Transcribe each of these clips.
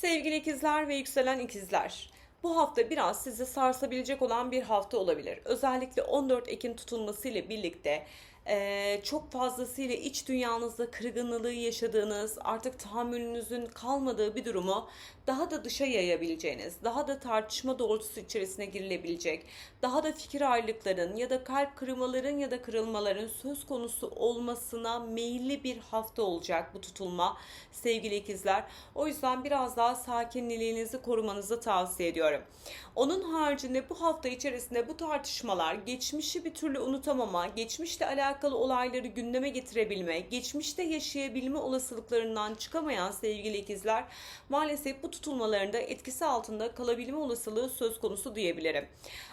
Sevgili ikizler ve yükselen ikizler. Bu hafta biraz sizi sarsabilecek olan bir hafta olabilir. Özellikle 14 Ekim tutulması ile birlikte eee, çok fazlasıyla iç dünyanızda kırgınlığı yaşadığınız, artık tahammülünüzün kalmadığı bir durumu daha da dışa yayabileceğiniz, daha da tartışma doğrultusu içerisine girilebilecek, daha da fikir ayrılıkların ya da kalp kırmaların ya da kırılmaların söz konusu olmasına meyilli bir hafta olacak bu tutulma sevgili ikizler. O yüzden biraz daha sakinliğinizi korumanızı tavsiye ediyorum. Onun haricinde bu hafta içerisinde bu tartışmalar, geçmişi bir türlü unutamama, geçmişle alakalı olayları gündeme getirebilme, geçmişte yaşayabilme olasılıklarından çıkamayan sevgili ikizler maalesef bu tutulmalarında etkisi altında kalabilme olasılığı söz konusu diyebilirim.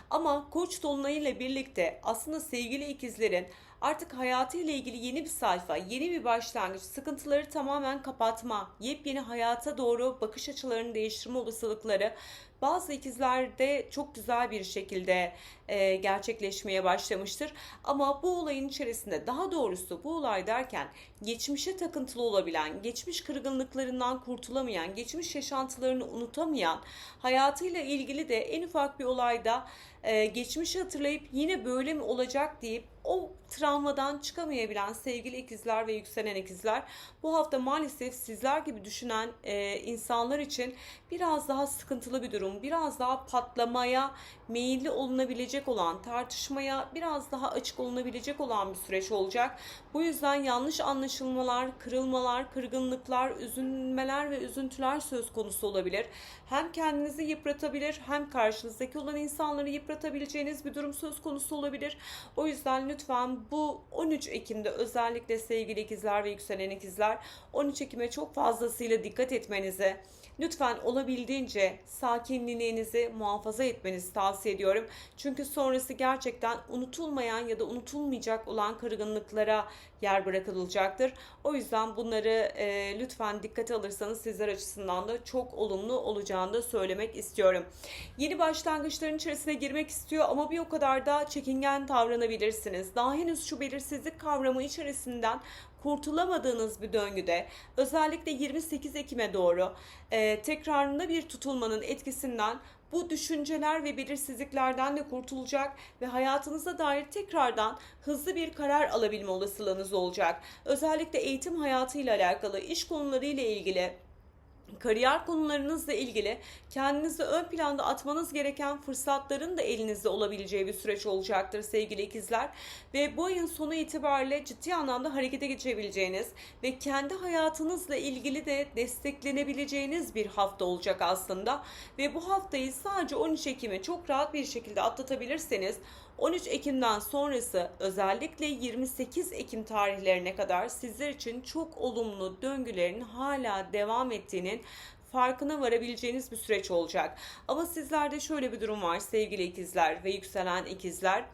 Ama Koç dolunayı ile birlikte aslında sevgili ikizlerin artık hayatıyla ilgili yeni bir sayfa, yeni bir başlangıç, sıkıntıları tamamen kapatma, yepyeni hayata doğru bakış açılarını değiştirme olasılıkları bazı ikizlerde çok güzel bir şekilde e, gerçekleşmeye başlamıştır. Ama bu olayın içerisinde daha doğrusu bu olay derken geçmişe takıntılı olabilen, geçmiş kırgınlıklarından kurtulamayan, geçmiş yaşantılarını unutamayan, hayatıyla ilgili de en ufak bir olayda e, geçmişi hatırlayıp yine böyle mi olacak deyip o travmadan çıkamayabilen sevgili ikizler ve yükselen ikizler bu hafta maalesef sizler gibi düşünen e, insanlar için biraz daha sıkıntılı bir durum, biraz daha patlamaya meyilli olunabilecek olan, tartışmaya biraz daha açık olunabilecek olan bir süreç olacak. Bu yüzden yanlış anlaşılmalar, kırılmalar, kırgınlıklar, üzülmeler ve üzüntüler söz konusu olabilir. Hem kendinizi yıpratabilir hem karşınızdaki olan insanları yıpratabileceğiniz bir durum söz konusu olabilir. O yüzden lütfen bu 13 Ekim'de özellikle sevgili ikizler ve yükselen ikizler 13 Ekim'e çok fazlasıyla dikkat etmenizi, lütfen olabildiğince sakinliğinizi muhafaza etmenizi tavsiye ediyorum. Çünkü sonrası gerçekten unutulmayan ya da unutulmayacak olan kırgınlıklara yer bırakılacaktır. O yüzden bunları e, lütfen dikkate alırsanız sizler açısından da çok olumlu olacağını da söylemek istiyorum. Yeni başlangıçların içerisine girmek istiyor ama bir o kadar da çekingen davranabilirsiniz. Daha henüz şu belirsizlik kavramı içerisinden kurtulamadığınız bir döngüde özellikle 28 Ekim'e doğru e, tekrarında bir tutulmanın etkisinden bu düşünceler ve belirsizliklerden de kurtulacak ve hayatınıza dair tekrardan hızlı bir karar alabilme olasılığınız olacak. Özellikle eğitim hayatıyla alakalı, iş konularıyla ilgili kariyer konularınızla ilgili kendinizi ön planda atmanız gereken fırsatların da elinizde olabileceği bir süreç olacaktır sevgili ikizler. Ve bu ayın sonu itibariyle ciddi anlamda harekete geçebileceğiniz ve kendi hayatınızla ilgili de desteklenebileceğiniz bir hafta olacak aslında. Ve bu haftayı sadece 13 Ekim'i çok rahat bir şekilde atlatabilirseniz 13 Ekim'den sonrası özellikle 28 Ekim tarihlerine kadar sizler için çok olumlu döngülerin hala devam ettiğinin farkına varabileceğiniz bir süreç olacak. Ama sizlerde şöyle bir durum var sevgili ikizler ve yükselen ikizler.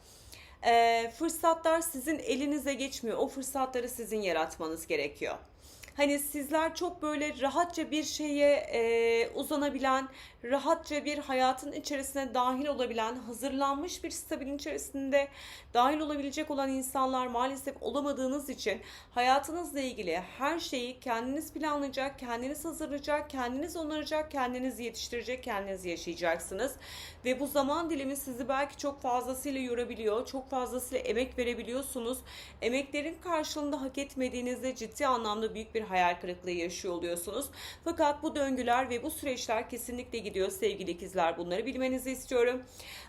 Ee, fırsatlar sizin elinize geçmiyor. O fırsatları sizin yaratmanız gerekiyor. Hani sizler çok böyle rahatça bir şeye e, uzanabilen, rahatça bir hayatın içerisine dahil olabilen, hazırlanmış bir stabilin içerisinde dahil olabilecek olan insanlar maalesef olamadığınız için hayatınızla ilgili her şeyi kendiniz planlayacak, kendiniz hazırlayacak, kendiniz onaracak, kendiniz yetiştirecek, kendiniz yaşayacaksınız. Ve bu zaman dilimi sizi belki çok fazlasıyla yorabiliyor, çok fazlasıyla emek verebiliyorsunuz. Emeklerin karşılığında hak etmediğinizde ciddi anlamda büyük bir hayal kırıklığı yaşıyor oluyorsunuz. Fakat bu döngüler ve bu süreçler kesinlikle gidiyor sevgili ikizler. Bunları bilmenizi istiyorum.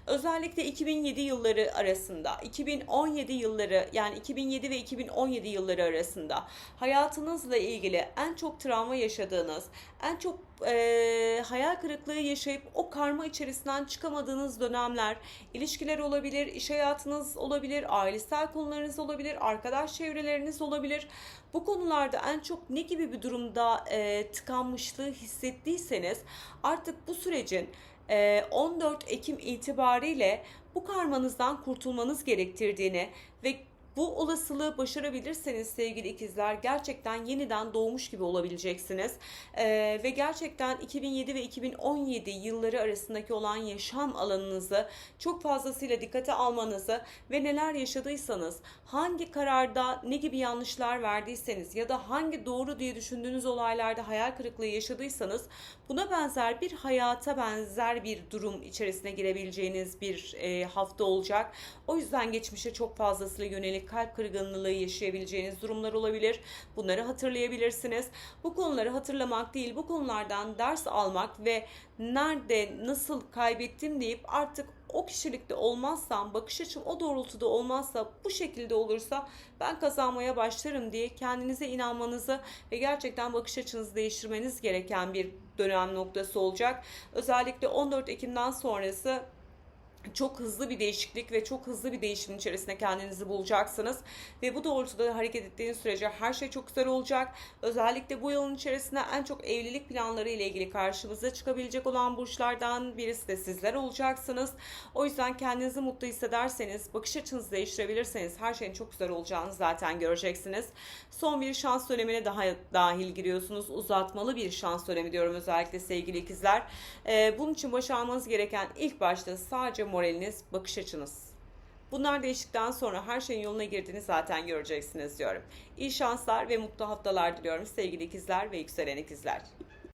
Özellikle 2007 yılları arasında, 2017 yılları yani 2007 ve 2017 yılları arasında hayatınızla ilgili en çok travma yaşadığınız, en çok e, hayal kırıklığı yaşayıp o karma içerisinden çıkamadığınız dönemler, ilişkiler olabilir, iş hayatınız olabilir, ailesel konularınız olabilir, arkadaş çevreleriniz olabilir. Bu konularda en çok ne gibi bir durumda e, tıkanmışlığı hissettiyseniz artık bu sürecin e, 14 Ekim itibariyle bu karmanızdan kurtulmanız gerektirdiğini ve Bu olasılığı başarabilirseniz sevgili ikizler gerçekten yeniden doğmuş gibi olabileceksiniz. Ee, ve gerçekten 2007 ve 2017 yılları arasındaki olan yaşam alanınızı çok fazlasıyla dikkate almanızı ve neler yaşadıysanız, hangi kararda ne gibi yanlışlar verdiyseniz ya da hangi doğru diye düşündüğünüz olaylarda hayal kırıklığı yaşadıysanız buna benzer bir hayata benzer bir durum içerisine girebileceğiniz bir e, hafta olacak. O yüzden geçmişe çok fazlasıyla yönelik kalp kırgınlığı yaşayabileceğiniz durumlar olabilir. Bunları hatırlayabilirsiniz. Bu konuları hatırlamak değil, bu konulardan ders almak ve nerede, nasıl kaybettim deyip artık o kişilikte olmazsam, bakış açım o doğrultuda olmazsa, bu şekilde olursa ben kazanmaya başlarım diye kendinize inanmanızı ve gerçekten bakış açınızı değiştirmeniz gereken bir dönem noktası olacak. Özellikle 14 Ekim'den sonrası çok hızlı bir değişiklik ve çok hızlı bir değişim içerisinde kendinizi bulacaksınız. Ve bu doğrultuda hareket ettiğiniz sürece her şey çok güzel olacak. Özellikle bu yılın içerisinde en çok evlilik planları ile ilgili karşımıza çıkabilecek olan burçlardan birisi de sizler olacaksınız. O yüzden kendinizi mutlu hissederseniz, bakış açınızı değiştirebilirseniz her şeyin çok güzel olacağını zaten göreceksiniz. Son bir şans dönemine daha dahil giriyorsunuz. Uzatmalı bir şans dönemi diyorum özellikle sevgili ikizler. Ee, bunun için başarmanız gereken ilk başta sadece moraliniz, bakış açınız. Bunlar değiştikten sonra her şeyin yoluna girdiğini zaten göreceksiniz diyorum. İyi şanslar ve mutlu haftalar diliyorum sevgili ikizler ve yükselen ikizler.